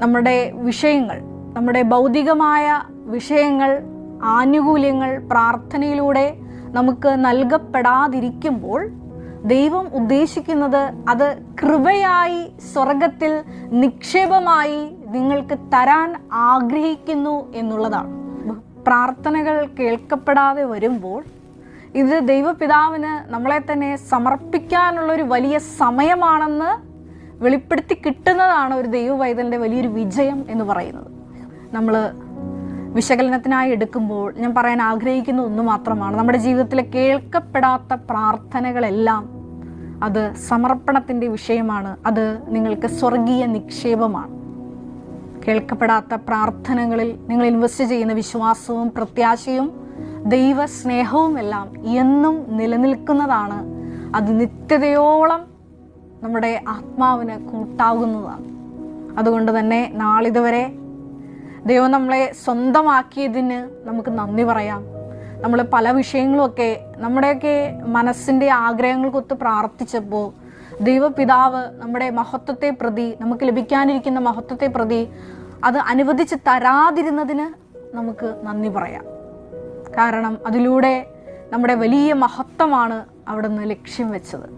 നമ്മുടെ വിഷയങ്ങൾ നമ്മുടെ ഭൗതികമായ വിഷയങ്ങൾ ആനുകൂല്യങ്ങൾ പ്രാർത്ഥനയിലൂടെ നമുക്ക് നൽകപ്പെടാതിരിക്കുമ്പോൾ ദൈവം ഉദ്ദേശിക്കുന്നത് അത് കൃപയായി സ്വർഗത്തിൽ നിക്ഷേപമായി നിങ്ങൾക്ക് തരാൻ ആഗ്രഹിക്കുന്നു എന്നുള്ളതാണ്. പ്രാർത്ഥനകൾ കേൾക്കപ്പെടാതെ വരുമ്പോൾ ഇത് ദൈവപിതാവിന് നമ്മളെ തന്നെ സമർപ്പിക്കാനുള്ള ഒരു വലിയ സമയമാണെന്ന് വെളിപ്പെടുത്തി കിട്ടുന്നതാണ് ഒരു ദൈവ പൈതലിന്റെ വലിയൊരു വിജയം എന്ന് പറയുന്നത്. നമ്മൾ വിശകലനത്തിനായി എടുക്കുമ്പോൾ ഞാൻ പറയാൻ ആഗ്രഹിക്കുന്ന ഒന്ന് മാത്രമാണ്. നമ്മുടെ ജീവിതത്തിലെ കേൾക്കപ്പെടാത്ത പ്രാർത്ഥനകളെല്ലാം അത് സമർപ്പണത്തിന്റെ വിഷയമാണ്. അത് നിങ്ങൾക്ക് സ്വർഗീയ നിക്ഷേപമാണ്. കേൾക്കപ്പെടാത്ത പ്രാർത്ഥനകളിൽ നിങ്ങൾ ഇൻവെസ്റ്റ് ചെയ്യുന്ന വിശ്വാസവും പ്രത്യാശയും ദൈവ സ്നേഹവും എല്ലാം എന്നും നിലനിൽക്കുന്നതാണ്. അത് നിത്യതയോളം നമ്മുടെ ആത്മാവിന് കൂട്ടാകുന്നതാണ്. അതുകൊണ്ട് തന്നെ നാളിതുവരെ ദൈവം നമ്മളെ സ്വന്തമാക്കിയതിന് നമുക്ക് നന്ദി പറയാം. നമ്മൾ പല വിഷയങ്ങളുമൊക്കെ നമ്മുടെയൊക്കെ മനസ്സിന്റെ ആഗ്രഹങ്ങൾക്കൊത്ത് പ്രാർത്ഥിച്ചപ്പോൾ ദൈവപിതാവ് നമ്മുടെ മഹത്വത്തെ പ്രതി നമുക്ക് ലഭിക്കാനിരിക്കുന്ന മഹത്വത്തെ പ്രതി അത് അനുവദിച്ച് തരാതിരുന്നതിന് നമുക്ക് നന്ദി പറയാം. കാരണം അതിലൂടെ നമ്മുടെ വലിയ മഹത്വമാണ് അവിടുന്ന് ലക്ഷ്യം വെച്ചത്.